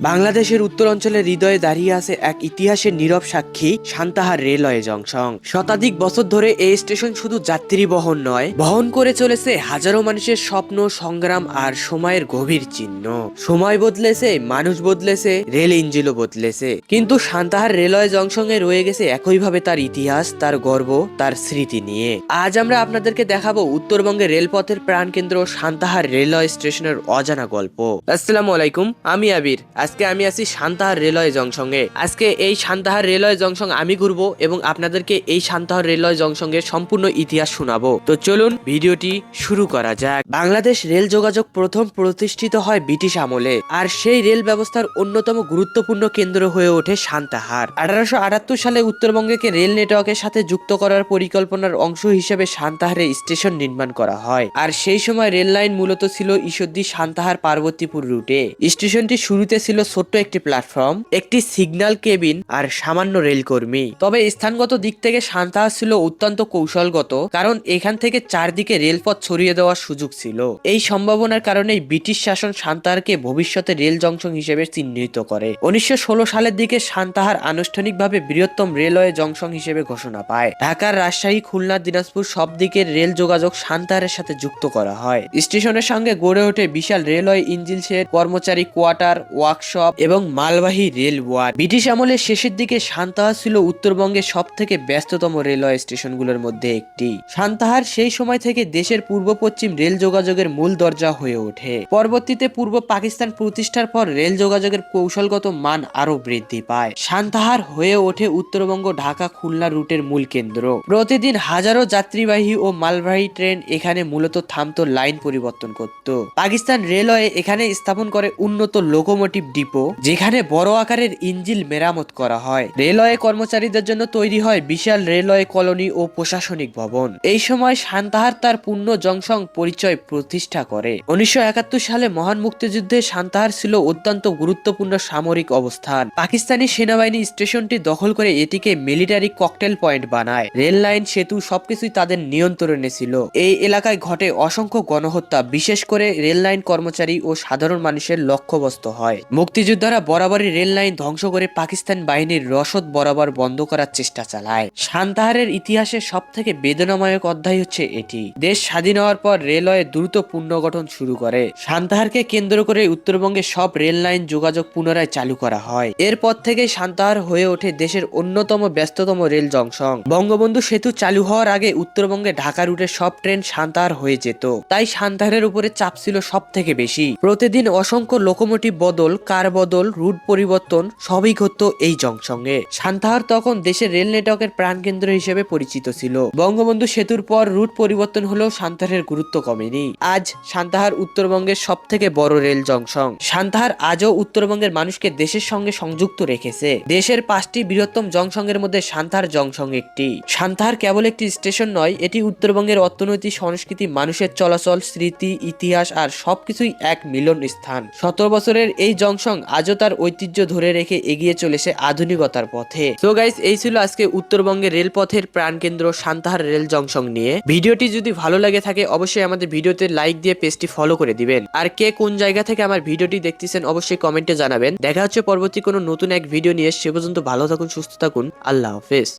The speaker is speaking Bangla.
বাংলাদেশের উত্তর অঞ্চলের হৃদয়ে দাঁড়িয়ে আছে এক ইতিহাসের নীরব সাক্ষী সান্তাহার রেলওয়ে জংশন। শতাধিক বছর ধরে এই স্টেশন শুধু যাত্রী বহন নয়, বহন করে চলেছে হাজারো মানুষের স্বপ্ন, সংগ্রাম আর সময়ের গভীর চিহ্ন। সময় বদলেছে, মানুষ বদলেছে, রেল ইঞ্জিনও বদলেছে। কিন্তু সান্তাহার রেলওয়ে জংশনে রয়ে গেছে একইভাবে তার ইতিহাস, তার গর্ব, তার স্মৃতি নিয়ে। আজ আমরা আপনাদেরকে দেখাবো উত্তরবঙ্গের রেলপথের প্রাণকেন্দ্র সান্তাহার রেলওয়ে স্টেশনের অজানা গল্প। আসসালামু আলাইকুম, আমি আবির। আজকে আমি আছি সান্তাহার রেলওয়ে জংশনে। আজকে এই সান্তাহার রেলওয়ে জংশন আমি ঘুরবো এবং আপনাদেরকে এই সান্তাহার রেলওয়ে জংশনের সম্পূর্ণ ইতিহাস শোনাবো। তো চলুন ভিডিওটি শুরু করা যাক। বাংলাদেশ রেল যোগাযোগ প্রথম প্রতিষ্ঠিত হয় ব্রিটিশ আমলে, আর সেই রেল ব্যবস্থার অন্যতম গুরুত্বপূর্ণ কেন্দ্র হয়ে ওঠে সান্তাহার আঠারোশো আটাত্তর সালে উত্তরবঙ্গকে রেল নেটওয়ার্কের সাথে যুক্ত করার পরিকল্পনার অংশ হিসেবে সান্তাহারে স্টেশন নির্মাণ করা হয়। আর সেই সময় রেল লাইন মূলত ছিল ঈশ্বরদী সান্তাহার পার্বতীপুর রুটে। স্টেশনটি শুরুতে ছিল ছোট্ট একটি প্ল্যাটফর্ম একটি সিগন্যাল কেবিন আর সামান্য রেলকর্মী তবে স্থানগত দিক থেকে সান্তাহার ছিল অত্যন্ত কৌশলগত, কারণ এখান থেকে চারদিকে রেলপথ ছড়িয়ে দেওয়ার সুযোগ ছিল। এই সম্ভাবনার কারণেই ব্রিটিশ শাসন সান্তাহারকে ভবিষ্যতে রেল জংশন হিসেবে চিহ্নিত করে। উনিশশো সালের দিকে সান্তাহার আনুষ্ঠানিকভাবে বৃহত্তম রেলওয়ে জংশন হিসেবে ঘোষণা পায়। ঢাকার রাজশাহী, খুলনা, দিনাজপুর সব দিকের রেল যোগাযোগ সান্তাহারের সাথে যুক্ত করা হয়। স্টেশনের সঙ্গে গড়ে ওঠে বিশাল রেলওয়ে ইঞ্জিন শেড কর্মচারী কোয়ার্টার ওয়ার্কশপ এবং মালবাহী রেল ওয়ার্ড ব্রিটিশ আমলের শেষের দিকে সান্তাহার ছিল উত্তরবঙ্গের সব থেকে ব্যস্ততম রেলওয়ে স্টেশনগুলোর মধ্যে একটি। সান্তাহার সেই সময় থেকে দেশের পূর্ব পশ্চিম রেল যোগাযোগের মূল দরজা হয়ে ওঠে। পরবর্তীতে পূর্ব পাকিস্তান প্রতিষ্ঠার পর রেল যোগাযোগের কৌশলগত মান আরও বৃদ্ধি পায়। সান্তাহার হয়ে ওঠে উত্তরবঙ্গ ঢাকা খুলনা রুটের মূল কেন্দ্র। প্রতিদিন হাজারো যাত্রীবাহী ও মালবাহী ট্রেন এখানে মূলত থামতো লাইন পরিবর্তন করত। পাকিস্তান রেলওয়ে এখানে স্থাপন করে উন্নত লোকোমোটিভ ডিপো, যেখানে বড় আকারের ইঞ্জিল মেরামত করা হয়। রেলওয়ে কর্মচারীদের জন্য তৈরি হয় বিশাল রেলওয়ে কলোনি ও প্রশাসনিক ভবন। এই সময় সান্তাহার তার পূর্ণ জংশন পরিচয় প্রতিষ্ঠা করে। উনিশশো সালে মহান মুক্তিযুদ্ধে সান্তাহার ছিল অত্যন্ত গুরুত্বপূর্ণ সামরিক অবস্থান। পাকিস্তানি সেনাবাহিনী স্টেশনটি দখল করে এটিকে মিলিটারি ককটেল পয়েন্ট বানায়। রেল লাইন, সেতু সবকিছুই তাদের নিয়ন্ত্রণে ছিল। এই এলাকায় ঘটে অসংখ্য গণহত্যা, বিশেষ করে রেল লাইন কর্মচারী ও সাধারণ মানুষের লক্ষ্যবস্তু হয়। মুক্তিযোদ্ধারা বরাবরই রেল লাইন ধ্বংস করে পাকিস্তান বাহিনীর রসদ বরাবর বন্ধ করার চেষ্টা চালায়। সান্তাহারের ইতিহাসের সব থেকে বেদনাময়ক অধ্যায় হচ্ছে এটি। দেশ স্বাধীন হওয়ার পর রেলওয়ে দ্রুত পুনর্গঠন শুরু করে। সান্তাহারকে কেন্দ্র করে উত্তরবঙ্গে সব রেল লাইন যোগাযোগ পুনরায় চালু করা হয়। এরপর থেকে সান্তাহার হয়ে ওঠে দেশের অন্যতম ব্যস্ততম রেল জংশন। বঙ্গবন্ধু সেতু চালু হওয়ার আগে উত্তরবঙ্গে ঢাকা রুটে সব ট্রেন সান্তাহার হয়ে যেত। তাই সান্তাহারের উপরে চাপ ছিল সব থেকে বেশি। প্রতিদিন অসংখ্য লোকোমোটিভ বদল কার বদল, রুট পরিবর্তন, সবই ঘটত এই জংশনে। সান্তাহার তখন দেশের রেল নেটওয়ার্কের প্রাণকেন্দ্র হিসেবে পরিচিত ছিল। বঙ্গবন্ধু সেতুর পর রুট পরিবর্তন হলেও সান্তাহারের গুরুত্ব কমেনি। আজ সান্তাহার উত্তরবঙ্গের সব থেকে বড় রেল জংশন। সান্তাহার আজও উত্তরবঙ্গের মানুষকে দেশের সঙ্গে সংযুক্ত রেখেছে। দেশের পাঁচটি বৃহত্তম জংশনের মধ্যে সান্তাহার জংশন একটি। সান্তাহার কেবল একটি স্টেশন নয়, এটি উত্তরবঙ্গের অর্থনৈতিক, সংস্কৃতি, মানুষের চলাচল, স্মৃতি, ইতিহাস আর সবকিছুই এক মিলন স্থান। সতেরো বছরের এই জংশন আজও তার ঐতিহ্য ধরে রেখে এগিয়ে চলেছে আধুনিকতার পথে। তো গাইস এই ছিল আজকে উত্তরবঙ্গের রেলপথের প্রাণকেন্দ্র সান্তাহার রেল জংশন নিয়ে। ভিডিওটি যদি ভালো লাগে থাকে, অবশ্যই আমাদের ভিডিওতে লাইক দিয়ে পেজটি ফলো করে দিবেন। আর কে কোন জায়গা থেকে আমার ভিডিওটি দেখতেছেন, অবশ্যই কমেন্টে জানাবেন। দেখা হচ্ছে পরবর্তী কোনো নতুন এক ভিডিও নিয়ে, সে পর্যন্ত ভালো থাকুন, সুস্থ থাকুন। আল্লাহ হাফেজ।